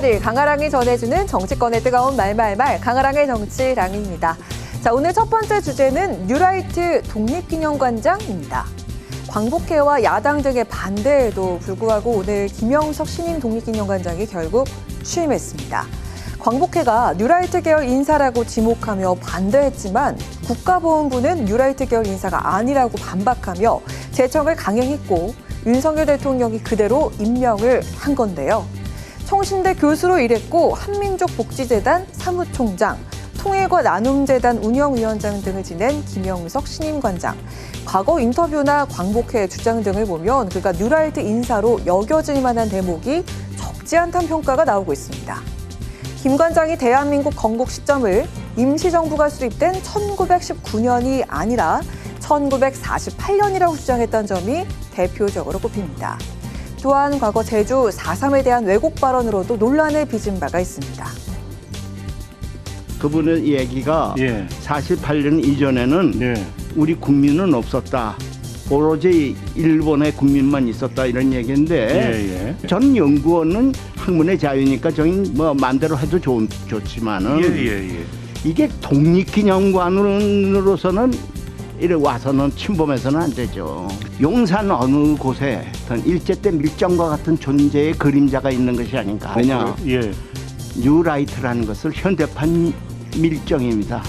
8일 강아랑이 전해주는 정치권의 뜨거운 말말말 강아랑의 정치랑입니다. 자, 오늘 첫 번째 주제는 뉴라이트 독립기념관장입니다. 광복회와 야당 등의 반대에도 불구하고 오늘 김영석 신임 독립기념관장이 결국 취임했습니다. 광복회가 뉴라이트 계열 인사라고 지목하며 반대했지만 국가보훈부는 뉴라이트 계열 인사가 아니라고 반박하며 제청을 강행했고 윤석열 대통령이 그대로 임명을 한 건데요. 총신대 교수로 일했고 한민족복지재단 사무총장, 통일과 나눔재단 운영위원장 등을 지낸 김영석 신임관장. 과거 인터뷰나 광복회 주장 등을 보면 그가 뉴라이트 인사로 여겨질 만한 대목이 적지 않다는 평가가 나오고 있습니다. 김 관장이 대한민국 건국 시점을 임시정부가 수립된 1919년이 아니라 1948년이라고 주장했던 점이 대표적으로 꼽힙니다. 또한 과거 제주 4.3에 대한 왜곡 발언으로도 논란을 빚은 바가 있습니다. 그분의 얘기가 예. 48년 이전에는 네. 우리 국민은 없었다. 오로지 일본의 국민만 있었다 이런 얘기인데 예, 예. 전 연구원은 학문의 자유니까 저희 뭐 마음대로 해도 좋, 좋지만은 예, 예, 예. 이게 독립기념관으로서는 이래 와서는 침범해서는 안 되죠. 용산 어느 곳에 어떤 일제 때 밀정과 같은 존재의 그림자가 있는 것이 아닌가. 왜냐 예. 뉴라이트라는 것을 현대판 밀정입니다.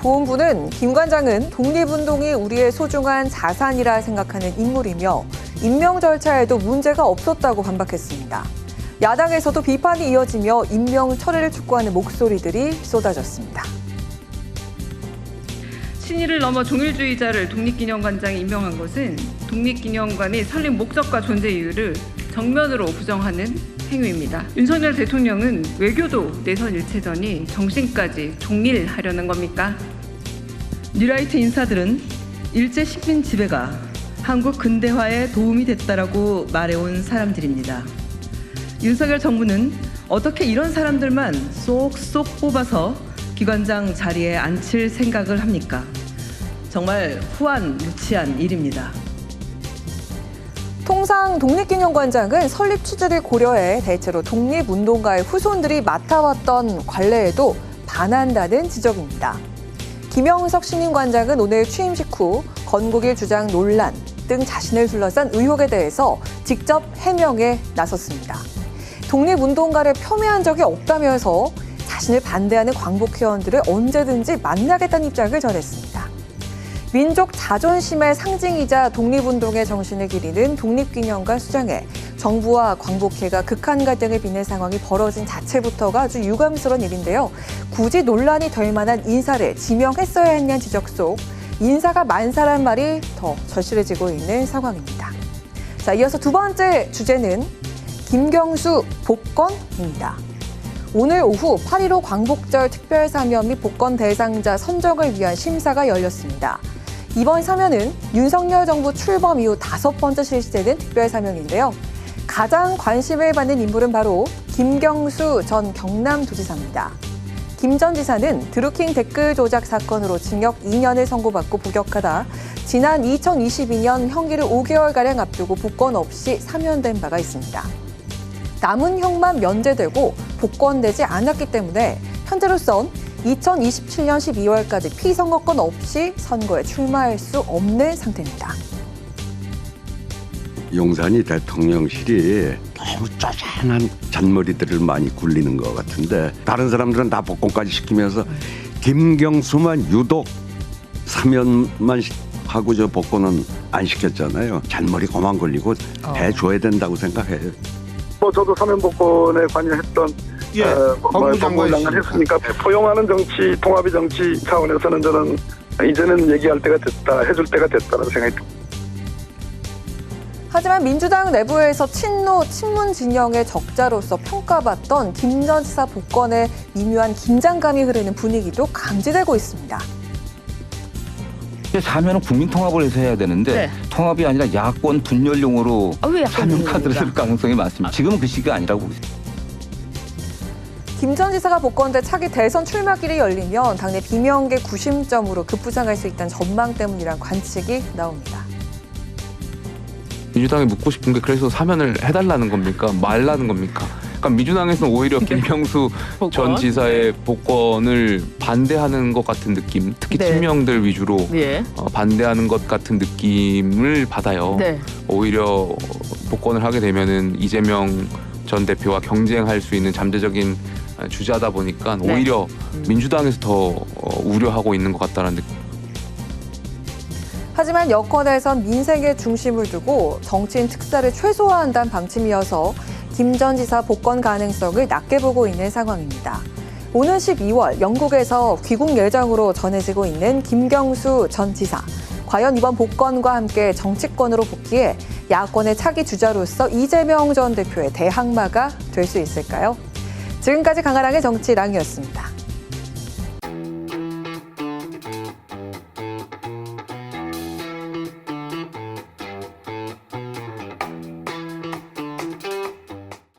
보훈부는 김 관장은 독립운동이 우리의 소중한 자산이라 생각하는 인물이며 임명 절차에도 문제가 없었다고 반박했습니다. 야당에서도 비판이 이어지며 임명 철회를 촉구하는 목소리들이 쏟아졌습니다. 친일을 넘어 종일주의자를 독립기념관장에 임명한 것은 독립기념관의 설립 목적과 존재 이유를 정면으로 부정하는 행위입니다. 윤석열 대통령은 외교도 내선 일체전이 정신까지 종일하려는 겁니까? 뉴라이트 인사들은 일제 식민 지배가 한국 근대화에 도움이 됐다라고 말해온 사람들입니다. 윤석열 정부는 어떻게 이런 사람들만 쏙쏙 뽑아서 기관장 자리에 앉힐 생각을 합니까? 정말 후한 무치한 일입니다. 통상 독립기념관장은 설립 취지를 고려해 대체로 독립운동가의 후손들이 맡아왔던 관례에도 반한다는 지적입니다. 김영석 신임관장은 오늘 취임식 후 건국일 주장 논란 등 자신을 둘러싼 의혹에 대해서 직접 해명에 나섰습니다. 독립운동가를 폄훼한 적이 없다면서 자신을 반대하는 광복회원들을 언제든지 만나겠다는 입장을 전했습니다. 민족 자존심의 상징이자 독립운동의 정신을 기리는 독립기념관 수장에 정부와 광복회가 극한 갈등을 빚는 상황이 벌어진 자체부터가 아주 유감스러운 일인데요. 굳이 논란이 될 만한 인사를 지명했어야 했냐는 지적 속 인사가 만사란 말이 더 절실해지고 있는 상황입니다. 자, 이어서 두 번째 주제는 김경수 복권입니다. 오늘 오후 8.15 광복절 특별사면 및 복권 대상자 선정을 위한 심사가 열렸습니다. 이번 사면은 윤석열 정부 출범 이후 다섯 번째 실시되는 특별 사면인데요. 가장 관심을 받는 인물은 바로 김경수 전 경남도지사입니다. 김 전 지사는 드루킹 댓글 조작 사건으로 징역 2년을 선고받고 복역하다 지난 2022년 형기를 5개월가량 앞두고 복권 없이 사면된 바가 있습니다. 남은 형만 면제되고 복권되지 않았기 때문에 현재로선 2027년 12월까지 피선거권 없이 선거에 출마할 수 없는 상태입니다. 용산이 대통령실이 너무 쪼잔한 잔머리들을 많이 굴리는 것 같은데 다른 사람들은 다 복권까지 시키면서 김경수만 유독 사면만 시- 하고 저 복권은 안 시켰잖아요. 잔머리 그만 걸리고 해줘야 된다고 생각해요. 뭐 저도 사면 복권에 관여했던 예. 어, 뭐 법무부 법무부 장관 했으니까 포용하는 정치, 통합의 정치 차원에서는 저는 이제는 얘기할 때가 됐다, 해줄 때가 됐다는 생각이 듭니다. 하지만 민주당 내부에서 친노 친문 진영의 적자로서 평가받던 김 전 지사 복권에 미묘한 긴장감이 흐르는 분위기도 감지되고 있습니다. 사면은 국민 통합을 해서 해야 되는데 네. 통합이 아니라 야권 분열용으로 아, 사면 카드를 쓸? 가능성이 많습니다. 지금은 그 시기가 아니라고 보고 있습니다. 김 전 지사가 복권돼 차기 대선 출마 길이 열리면 당내 비명계 구심점으로 급부상할 수 있다는 전망 때문이란 관측이 나옵니다. 민주당에 묻고 싶은 게 그래서 사면을 해달라는 겁니까? 말라는 겁니까? 그러니까 민주당에서는 오히려 김명수 전 지사의 복권을 반대하는 것 같은 느낌, 특히 네. 친명들 위주로 예. 어, 반대하는 것 같은 느낌을 받아요. 네. 오히려 복권을 하게 되면은 이재명 전 대표와 경쟁할 수 있는 잠재적인 주자다 보니까 네. 오히려 민주당에서 더 어, 우려하고 있는 것 같다는 느낌. 하지만 여권에선 민생의 중심을 두고 정치인 특사를 최소화한다는 방침이어서 김 전 지사 복권 가능성을 낮게 보고 있는 상황입니다. 오는 12월 영국에서 귀국 예정으로 전해지고 있는 김경수 전 지사. 과연 이번 복권과 함께 정치권으로 복귀해 야권의 차기 주자로서 이재명 전 대표의 대항마가 될 수 있을까요? 지금까지 강아랑의 정치랑이었습니다.